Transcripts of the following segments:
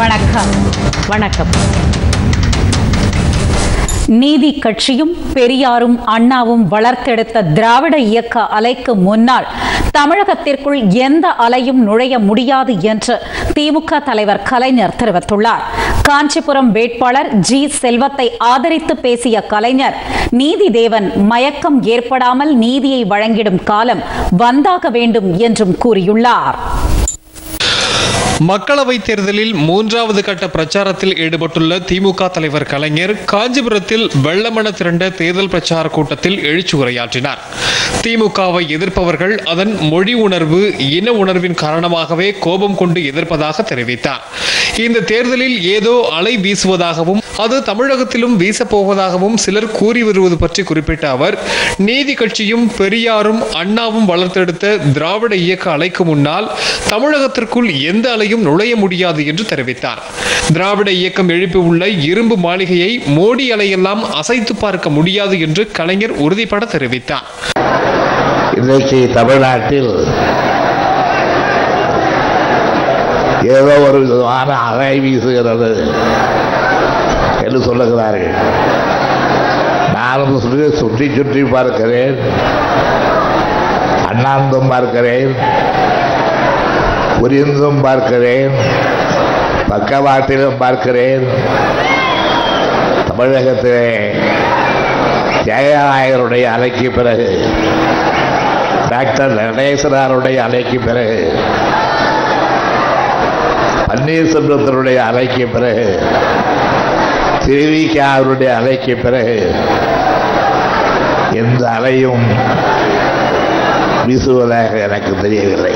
வணக்கம். வணக்கம். நீதி கட்சியும் பெரியாரும் அண்ணாவும் வளர்த்தெடுத்த திராவிட இயக்க அலைக்கு முன்னால் தமிழகத்திற்குள் எந்த அலையும் நுழைய முடியாது என்று திமுக தலைவர் கலைஞர் தெரிவித்துள்ளார். காஞ்சிபுரம் வேட்பாளர் ஜி செல்வத்தை ஆதரித்து பேசிய கலைஞர் நீதி தேவன் மயக்கம் ஏற்படாமல் நீதியை வழங்கிடும் காலம் வந்தாக வேண்டும் என்றும் கூறியுள்ளார். மக்களவை தேர்தலில் மூன்றாவது கட்ட பிரச்சாரத்தில் ஈடுபட்டுள்ள திமுக தலைவர் கலைஞர் காஞ்சிபுரத்தில் வெள்ளமன திரண்ட தேர்தல் பிரச்சார கூட்டத்தில் எழுச்சி உரையாற்றினார். திமுகவை எதிர்ப்பவர்கள் அதன் மொழி உணர்வு இன உணர்வின் காரணமாகவே கோபம் கொண்டு எதிர்ப்பதாக தெரிவித்தார். இந்த தேர்தலில் ஏதோ அலை வீசுவதாகவும் அது தமிழகத்திலும் வீசப்போவதாகவும் சிலர் கூறி வருவது பற்றி குறிப்பிட்ட அவர் நீதி கட்சியும் பெரியாரும் அண்ணாவும் வளர்த்தெடுத்த திராவிட இயக்க அலைக்கு முன்னால் தமிழகத்திற்குள் எந்த அலையும் நுழைய முடியாது என்று தெரிவித்தார். திராவிட இயக்கம் எழுப்பியுள்ள இரும்பு மாளிகையை மோடி அலையெல்லாம் அசைத்து பார்க்க முடியாது என்று கலைஞர் உறுதிபட தெரிவித்தார். இன்றைக்கு தமிழ்நாட்டில் ஏதோ ஒரு விதமான அலை வீசுகிறது. என்று சொல்லுகிறார்கள். நானும் சொல்லி சுற்றி சுற்றி பார்க்கிறேன். அண்ணாந்தும் பார்க்கிறேன். புரிந்தும் பார்க்கிறேன். பக்கவாட்டிலும் பார்க்கிறேன். தமிழகத்திலே ஜெயநாயகருடைய அலைக்கு பிறகு டாக்டர் நடேசனாருடைய அலைக்கு பிறகு பன்னீர்செல்வத்தினுடைய அலைக்கு பிறகு திருவிக்காருடைய அலைக்கு பிறகு எந்த அலையும் வீசுவதாக எனக்கு தெரியவில்லை.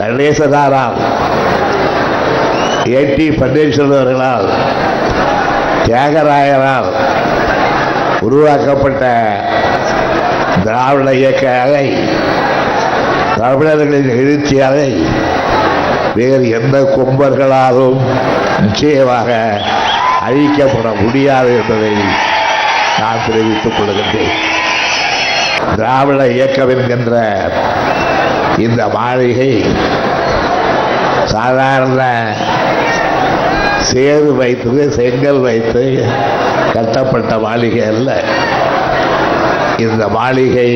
நடேசனாரால் ஏடி பன்னீர்செல்வம் அவர்களால் தியாகராயரால் உருவாக்கப்பட்ட திராவிட இயக்க அலை தமிழர்களின் எழுச்சி அலை வேறு எந்த கும்பர்களாலும் நிச்சயமாக அழிக்கப்பட முடியாது என்பதை நான் தெரிவித்துக் கொள்கின்றேன். திராவிட இயக்கம் என்கின்ற இந்த மாளிகை சாதாரண சேது வைத்து செங்கல் வைத்து கட்டப்பட்ட மாளிகை அல்ல. இந்த மாளிகை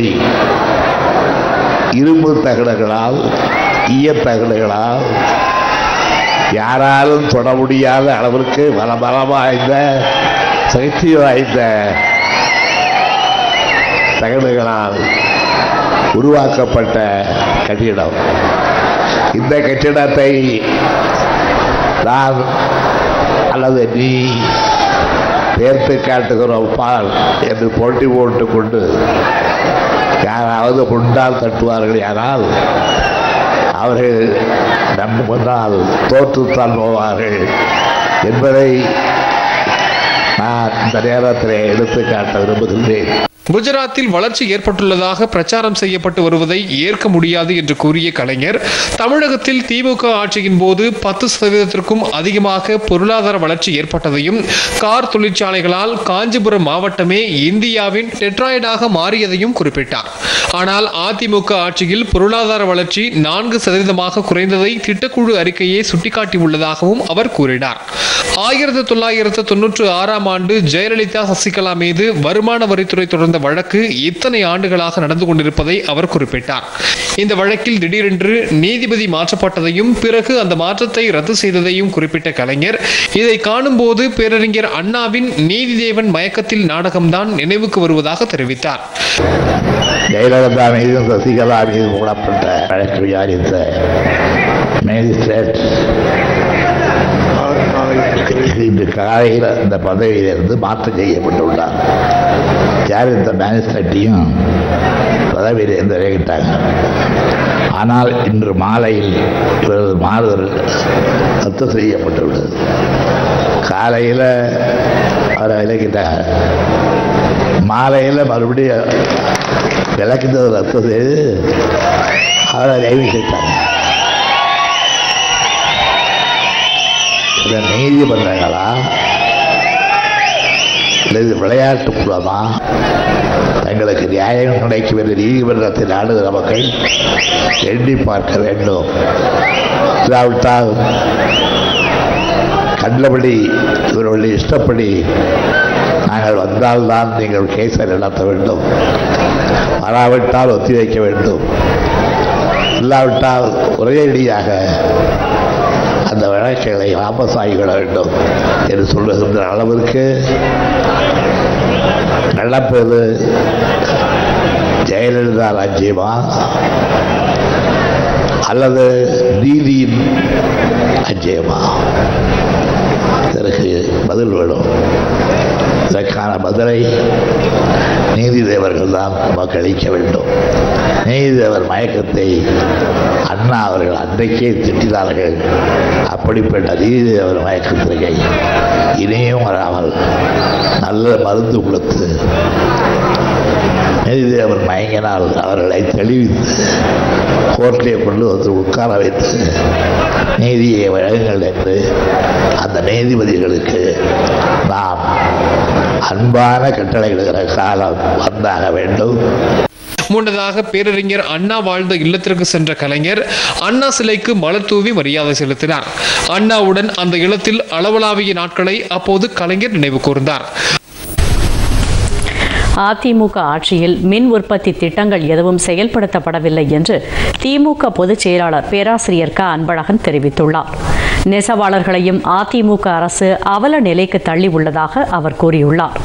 இரும்பு தகடுகளால் ஈயத்தகடுகளால் யாராலும் தொட முடியாத அளவிற்கு பலபலம் வாய்ந்த சக்தி வாய்ந்த தகடுகளால் உருவாக்கப்பட்ட கட்டிடம். இந்த கட்டிடத்தை நான் அல்லது நீ பேர்த்து காட்டுகிறோம் பால் என்று போட்டி போட்டுக் கொண்டு யாராவது முண்டால் தட்டுவார்கள் யாரால் அவர்கள் நம் முன்னால் தோற்றுத்தான் போவார்கள் என்பதை நான் இந்த நேரத்தில் எடுத்துக்காட்ட விரும்புகின்றேன். குஜராத்தில் வளர்ச்சி ஏற்பட்டுள்ளதாக பிரச்சாரம் செய்யப்பட்டு வருவதை ஏற்க முடியாது என்று கூறிய கலைஞர் தமிழகத்தில் திமுக ஆட்சியின் போது பத்து சதவீதத்திற்கும் அதிகமாக பொருளாதார வளர்ச்சி ஏற்பட்டதையும் கார் தொழிற்சாலைகளால் காஞ்சிபுரம் மாவட்டமே இந்தியாவின் டெட்ராய்டாக மாறியதையும் குறிப்பிட்டார். ஆனால் அதிமுக ஆட்சியில் பொருளாதார வளர்ச்சி நான்கு சதவீதமாக குறைந்ததை திட்டக்குழு அறிக்கையை சுட்டிக்காட்டியுள்ளதாகவும் அவர் கூறினார். ஆயிரத்தி தொள்ளாயிரத்து தொன்னூற்று ஆறாம் ஆண்டு ஜெயலலிதா சசிகலா மீது வருமான வரித்துறை தொடர்ந்த வழக்கு இத்தனை ஆண்டுகளாக நடந்து கொண்டிருப்பதை அவர் குறிப்பிட்டார். இந்த வழக்கில் திடீரென்று நீதிபதி மாற்றப்பட்டதையும் பிறகு அந்த மாற்றத்தை ரத்து செய்ததையும் குறிப்பிட்ட கலைஞர் இதை காணும்போது பேரறிஞர் அண்ணாவின் நீதிதேவன் மயக்கத்தில் நாடகம்தான் நினைவுக்கு வருவதாக தெரிவித்தார். ஜெயலலிதா மீதும் சசிகலா மீதும் வழக்கு விசாரித்த மேஜிஸ்ட்ரேட் இன்று காலையில் இந்த பதவியிலிருந்து மாற்றம் செய்யப்பட்டுள்ளார். யார் இந்த மேஜிஸ்ட்ரேட்டையும் பதவியிலிருந்து விலகிட்டாங்க ஆனால் இன்று மாலையில் இவரது மாறுதல் ரத்து செய்யப்பட்டுள்ளது. காலையில் அவரை விலக்கிட்டாங்க மாலையில் மறுபடியும் விளக்குறது ரத்து செய்து அவரை நியமிச்சிட்டாங்க இதை நீதிமன்றங்களா இல்லை இது விளையாட்டு மூலமா தங்களுக்கு நியாயம் கிடைக்கும் என்று நீதிமன்றத்தில் ஆளுகிற மக்கள் எண்ணி பார்க்க வேண்டும். இல்லாவிட்டால் கண்டபடி இவர்களுடைய இஷ்டப்படி நாங்கள் வந்தால்தான் நீங்கள் கேஸை நடத்த வேண்டும். வராவிட்டால் ஒத்திவைக்க வேண்டும். இல்லாவிட்டால் ஒரேடியாக அந்த வழக்குகளை வாபஸ் ஆகிவிட வேண்டும் என்று சொல்லுகின்ற அளவிற்கு நல்லப்பேரு ஜெயலலிதா ராஜ்யமா அல்லது நீதியின் அஜயமா இதற்கு பதில் வேணும். அதற்கான பதிலை நீதி தேவர்கள் தான் நமக்கு அளிக்க வேண்டும். நீதிதேவர் மயக்கத்தை அண்ணா அவர்கள் அன்றைக்கே திட்டினார்கள். அப்படிப்பட்ட நீதி தேவர் மயக்கத்திற்கு இனியும் வராமல் நல்ல மருந்து கொடுத்து நீதிதேவர் மயங்கினால் அவர்களை தெளிவித்து கோர்ட்டிலே கொண்டு வந்து உட்கார வைத்து நீதியை வழங்குங்கள் என்று அந்த நீதிபதிகளுக்கு நாம் அன்பான கட்டளையிடுகிற காலம் வந்தாக வேண்டும். முன்னதாக பேரறிஞர் அண்ணா வாழ்ந்த இல்லத்திற்கு சென்ற கலைஞர் அண்ணா சிலைக்கு மலர் தூவி மரியாதை செலுத்தினார். அண்ணாவுடன் அந்த இல்லத்தில் அளவலாவிய நாட்களை அப்போது கலைஞர் நினைவு கூர்ந்தார். அதிமுக ஆட்சியில் மின் உற்பத்தி திட்டங்கள் எதுவும் செயல்படுத்தப்படவில்லை என்று திமுக பொதுச் செயலாளர் பேராசிரியர் க. அன்பழகன் தெரிவித்துள்ளார். நெசவாளர்களையும் அதிமுக அரசு அவல நிலைக்கு தள்ளி உள்ளதாக அவர் கூறியுள்ளார்.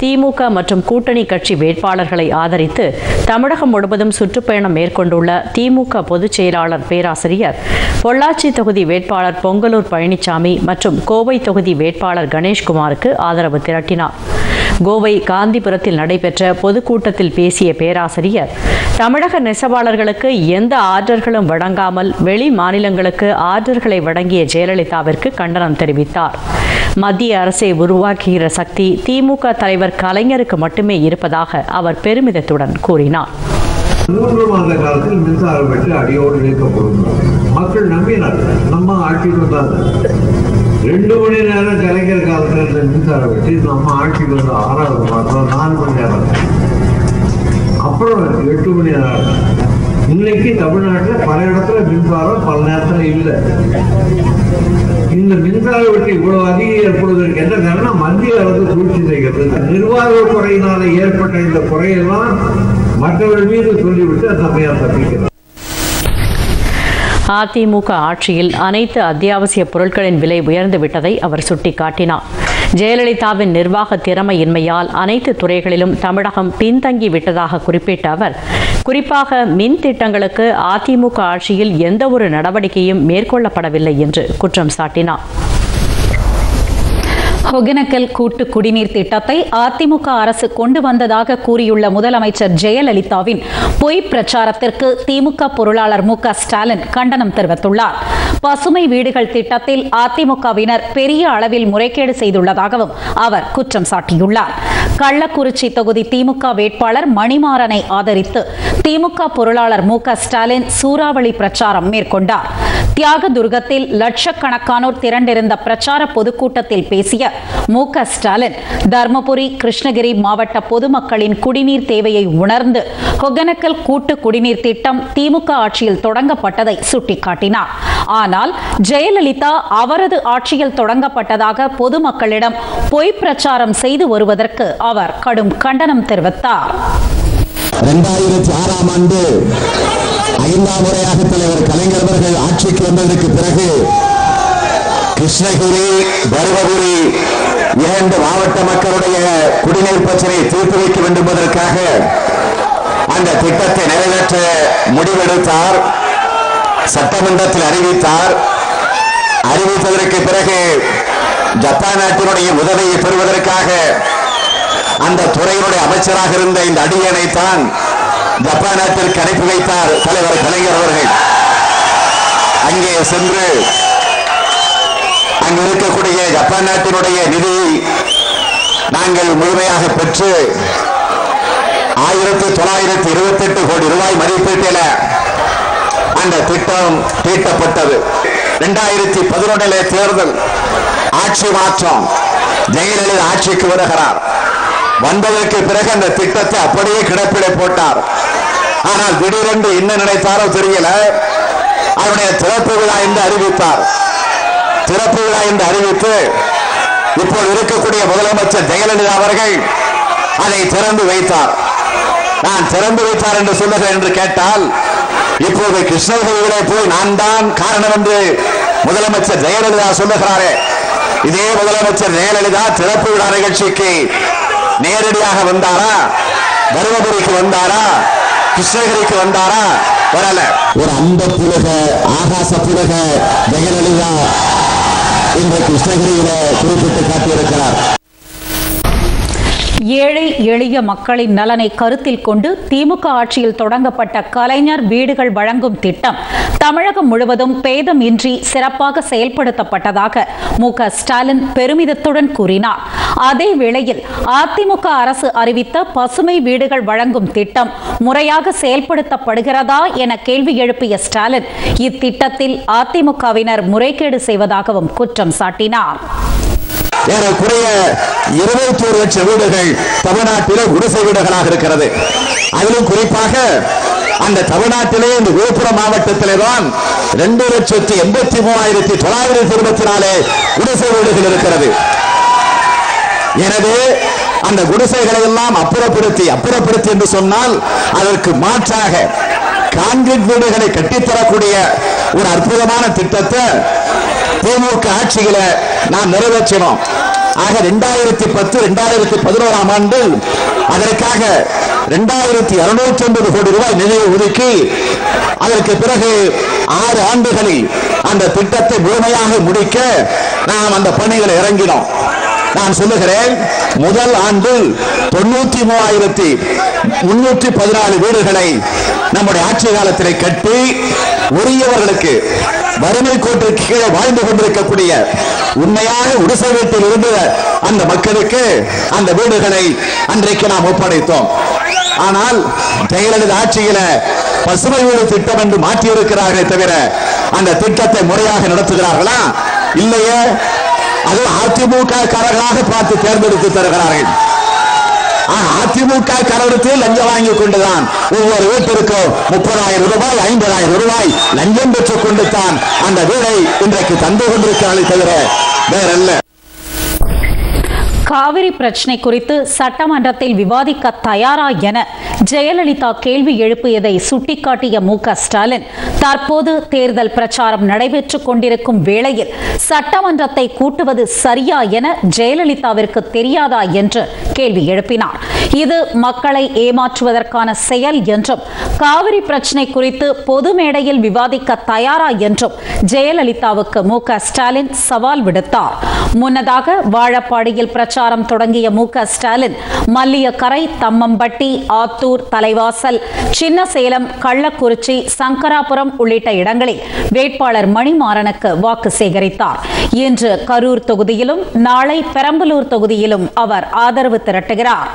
திமுக மற்றும் கூட்டணி கட்சி வேட்பாளர்களை ஆதரித்து தமிழகம் முழுவதும் சுற்றுப்பயணம் மேற்கொண்டுள்ள திமுக பொதுச் செயலாளர் பேராசிரியர் பொள்ளாச்சி தொகுதி வேட்பாளர் பொங்கலூர் பழனிசாமி மற்றும் கோவை தொகுதி வேட்பாளர் கணேஷ்குமாருக்கு ஆதரவு திரட்டினார். கோவை காந்திபுரத்தில் நடைபெற்ற பொதுக்கூட்டத்தில் பேசிய பேராசிரியர் தமிழக நெசவாளர்களுக்கு எந்த ஆர்டர்களும் வழங்காமல் வெளி மாநிலங்களுக்கு ஆர்டர்களை வழங்கிய ஜெயலலிதாவிற்கு கண்டனம் தெரிவித்தார். மத்திய அரசை உருவாக்குகிற சக்தி திமுக தலைவர் கலைஞருக்கு மட்டுமே இருப்பதாக அவர் பெருமிதத்துடன் கூறினார். மூன்று மாத காலத்தில் மின்சாரம் வெட்டு அடியோடு நீக்கப்படும் மக்கள் நம்பினார்கள் நம்ம ஆட்சிக்கு ரெண்டு மணி நேரம் கலைஞர் காலத்தில் இந்த மின்சாரம் வச்சு நம்ம ஆட்சிக்கு வந்து ஆறாவது மாதம் நாலு மணி நேரம். அப்புறம் எட்டு மணி நேரம். இன்னைக்கு தமிழ்நாட்டில் பல இடத்துல மின்சாரம் பல நேரத்தில் இல்லை. இந்த மின்சார வெட்டி இவ்வளவு அதிகம் ஏற்படுவதற்கு என்ன காரணம்? மத்திய அரசு சூழ்ச்சி செய்கிறது. நிர்வாக குறையினால ஏற்பட்ட இந்த குறையெல்லாம் மற்றவர்கள் மீது சொல்லிவிட்டு அந்த தப்பிக்கிறார். அதிமுக ஆட்சியில் அனைத்து அத்தியாவசிய பொருட்களின் விலை உயர்ந்து விட்டதை அவர் சுட்டிக்காட்டினார். ஜெயலலிதாவின் நிர்வாக திறமையின்மையால் அனைத்து துறைகளிலும் தமிழகம் பின்தங்கி விட்டதாக குறிப்பிட்ட அவர் குறிப்பாக மின் திட்டங்களுக்கு அதிமுக ஆட்சியில் எந்த ஒரு நடவடிக்கையும் மேற்கொள்ளப்படவில்லை என்று குற்றம் சாட்டினார். ஒகேனக்கல் கூட்டு குடிநீர் திட்டத்தை அதிமுக அரசு கொண்டு வந்ததாக கூறியுள்ள முதலமைச்சர் ஜெயலலிதாவின் பொய் பிரச்சாரத்திற்கு திமுக பொருளாளர் மு க ஸ்டாலின் கண்டனம் தெரிவித்துள்ளார். பசுமை வீடுகள் திட்டத்தில் அதிமுகவினர் பெரிய அளவில் முறைகேடு செய்துள்ளதாகவும் அவர் குற்றம் சாட்டியுள்ளார். கள்ளக்குறிச்சி தொகுதி திமுக வேட்பாளர் மணிமாறனை ஆதரித்து திமுக பொருளாளர் மு ஸ்டாலின் சூறாவளி பிரச்சாரம் மேற்கொண்டார். தியாகதுர்கத்தில் லட்சக்கணக்கானோர் திரண்டிருந்த பிரச்சார பொதுக்கூட்டத்தில் பேசிய மு ஸ்டாலின் தர்மபுரி கிருஷ்ணகிரி மாவட்ட பொதுமக்களின் குடிநீர் தேவையை உணர்ந்து ஒகனக்கல் கூட்டு குடிநீர் திட்டம் திமுக ஆட்சியில் தொடங்கப்பட்டதை சுட்டிக்காட்டினார். ஆனால் ஜெயலலிதா அவரது ஆட்சியில் தொடங்கப்பட்டதாக பொதுமக்களிடம் பொய் பிரச்சாரம் செய்து வருவதற்கு அவர் கடும் கண்டனம் தெரிவித்தார். இரண்டாயிரத்தி ஆறாம் ஆண்டு ஐந்தாம் முறையாக தலைவர் கலைஞர் அவர்கள் ஆட்சிக்கு வந்ததற்கு பிறகு கிருஷ்ணகிரி தருமபுரி இரண்டு மாவட்ட மக்களுடைய குடிநீர் பிரச்சனையை தீர்த்து வைக்க வேண்டும் என்பதற்காக அந்த திட்டத்தை நிறைவேற்ற முடிவெடுத்தார் சட்டமன்றத்தில் அறிவித்தார். அறிவித்ததற்கு பிறகு ஜப்பான் நாட்டினுடைய உதவியை பெறுவதற்காக அந்த துறையினுடைய அமைச்சராக இருந்த இந்த அடியனை தான் ஜப்பான் அனுப்பி வைத்தார் தலைவர் கலைஞர் அவர்கள். அங்கே சென்று அங்கு இருக்கக்கூடிய ஜப்பான் நாட்டினுடைய நிதியை நாங்கள் முழுமையாக பெற்று ஆயிரத்தி தொள்ளாயிரத்தி இருபத்தி எட்டு கோடி ரூபாய் மதிப்பீட்டில அந்த திட்டம் தீட்டப்பட்டது. இரண்டாயிரத்தி பதினொன்றிலே தேர்தல் ஆட்சி மாற்றம் ஜெயலலிதா ஆட்சிக்கு வருகிறார். வந்ததற்கு பிறகு அந்த திட்டத்தை அப்படியே கிடப்பிலே போட்டார். ஆனால் திடீரென்று என்ன நினைத்தாரோ தெரியல. அவருடைய திறப்பு விழா என்று அறிவித்தார். திறப்பு விழா என்று அறிவித்து இப்போது இருக்கக்கூடிய முதலமைச்சர் ஜெயலலிதா அவர்கள் அதை திறந்து வைத்தார். நான் திறந்து வைத்தார் என்று சொல்லுகிறேன் என்று கேட்டால் இப்போது கிருஷ்ணகிரியிலே போய் நான் தான் காரணம் என்று முதலமைச்சர் ஜெயலலிதா சொல்லுகிறாரே. இதே முதலமைச்சர் ஜெயலலிதா திறப்பு விழா நிகழ்ச்சிக்கு நேரடியாக வந்தாரா? தருமபுரிக்கு வந்தாரா? கிருஷ்ணகிரிக்கு வந்தாரா? வரல. ஒரு அந்த புலக ஆகாச புலக ஜெயலலிதா இன்று கிருஷ்ணகிரியில குறிப்பிட்டு காட்டியிருக்கிறார். ஏழை எளிய மக்களின் நலனை கருத்தில் கொண்டு திமுக ஆட்சியில் தொடங்கப்பட்ட கலைஞர் வீடுகள் வழங்கும் திட்டம் தமிழகம் முழுவதும் பேதமின்றி சிறப்பாக செயல்படுத்தப்பட்டதாக மு ஸ்டாலின் பெருமிதத்துடன் கூறினார். அதே வேளையில் அதிமுக அரசு அறிவித்த பசுமை வீடுகள் வழங்கும் திட்டம் முறையாக செயல்படுத்தப்படுகிறதா என கேள்வி எழுப்பிய ஸ்டாலின் இத்திட்டத்தில் அதிமுகவினர் முறைகேடு செய்வதாகவும் குற்றம் சாட்டினார். ஏறக்குறைய இருபத்தி ஒரு லட்சம் வீடுகள் தமிழ்நாட்டில குடிசை வீடுகளாக இருக்கிறது. அதிலும் குறிப்பாக அந்த தமிழ்நாட்டிலே இந்த விழுப்புரம் மாவட்டத்திலே தான் ரெண்டு லட்சத்தி எண்பத்தி மூவாயிரத்தி தொள்ளாயிரத்தி இருபத்தி நாலு குடிசை வீடுகள் இருக்கிறது. எனவே அந்த குடிசைகளை எல்லாம் அப்புறப்படுத்தி அப்புறப்படுத்தி என்று சொன்னால் அதற்கு மாற்றாக கான்கிரீட் வீடுகளை கட்டித்தரக்கூடிய ஒரு அற்புதமான திட்டத்தை திமுக ஆட்சிகளை நாம் நிறைவேற்றினோம். ஆக ரெண்டாயிரத்தி பத்து ரெண்டாயிரத்தி பதினோராம் ஆண்டு அதற்காக ரெண்டாயிரத்தி இருநூற்றி ஐம்பது கோடி ரூபாய் நிதியை ஒதுக்கி அதற்கு பிறகு ஆறு ஆண்டுகளில் அந்த திட்டத்தை முழுமையாக முடிக்க நாம் அந்த பணிகளை இறங்கினோம். நான் சொல்லுகிறேன் முதல் ஆண்டு தொண்ணூத்தி மூவாயிரத்தி முன்னூற்றி பதினாலு வீடுகளை நம்முடைய ஆட்சி காலத்திலே கட்டி உரியவர்களுக்கு வறுமை கோட்டிற்கு கீழே வாழ்ந்து கொண்டிருக்கக்கூடிய உண்மையாக உடிசை வீட்டில் இருந்த அந்த மக்களுக்கு அந்த வீடுகளை அன்றைக்கு நாம் ஒப்படைத்தோம். ஆனால் ஜெயலலிதா ஆட்சியில பசுமை வீடு திட்டம் என்று மாற்றியிருக்கிறார்களே தவிர அந்த திட்டத்தை முறையாக நடத்துகிறார்களா? இல்லையே. அது அதிமுக காரர்களாக பார்த்து தேர்ந்தெடுத்து தருகிறார்கள். அதிமுக கரடத்தில் லஞ்சம் வாங்கி கொண்டுதான். ஒவ்வொரு வீட்டிற்கும் முப்பதாயிரம் ரூபாய் ஐம்பதாயிரம் ரூபாய் லஞ்சம் பெற்றுக் கொண்டு தான் அந்த வீடை இன்றைக்கு தந்து கொண்டிருக்கிறார்கள் தவிர வேறல்ல. காவிரி பிரச்சினை குறித்து சட்டமன்றத்தில் விவாதிக்க தயாரா என ஜெயலலிதா கேள்வி எழுப்பியதை சுட்டிக்காட்டிய மு ஸ்டாலின் தற்போது தேர்தல் பிரச்சாரம் நடைபெற்றுக் கொண்டிருக்கும் வேளையில் சட்டமன்றத்தை கூட்டுவது சரியா என ஜெயலலிதாவிற்கு தெரியாதா என்று கேள்வி எழுப்பினார். இது மக்களை ஏமாற்றுவதற்கான செயல் என்றும் காவிரி பிரச்சினை குறித்து பொது மேடையில் விவாதிக்க தயாரா என்றும் ஜெயலலிதாவுக்கு மு ஸ்டாலின் சவால் விடுத்தார். முன்னதாக வாழப்பாடியில் பிரச்சாரம் தொடங்கிய மு க ஸ்டாலின் மல்லியக்கரை தம்மம்பட்டி ஆத்தூர் தலைவாசல் சின்னசேலம் கள்ளக்குறிச்சி சங்கராபுரம் உள்ளிட்ட இடங்களில் வேட்பாளர் மணிமாறனுக்கு வாக்கு சேகரித்தார். இன்று கரூர் தொகுதியிலும் நாளை பெரம்பலூர் தொகுதியிலும் அவர் ஆதரவு திரட்டுகிறார்.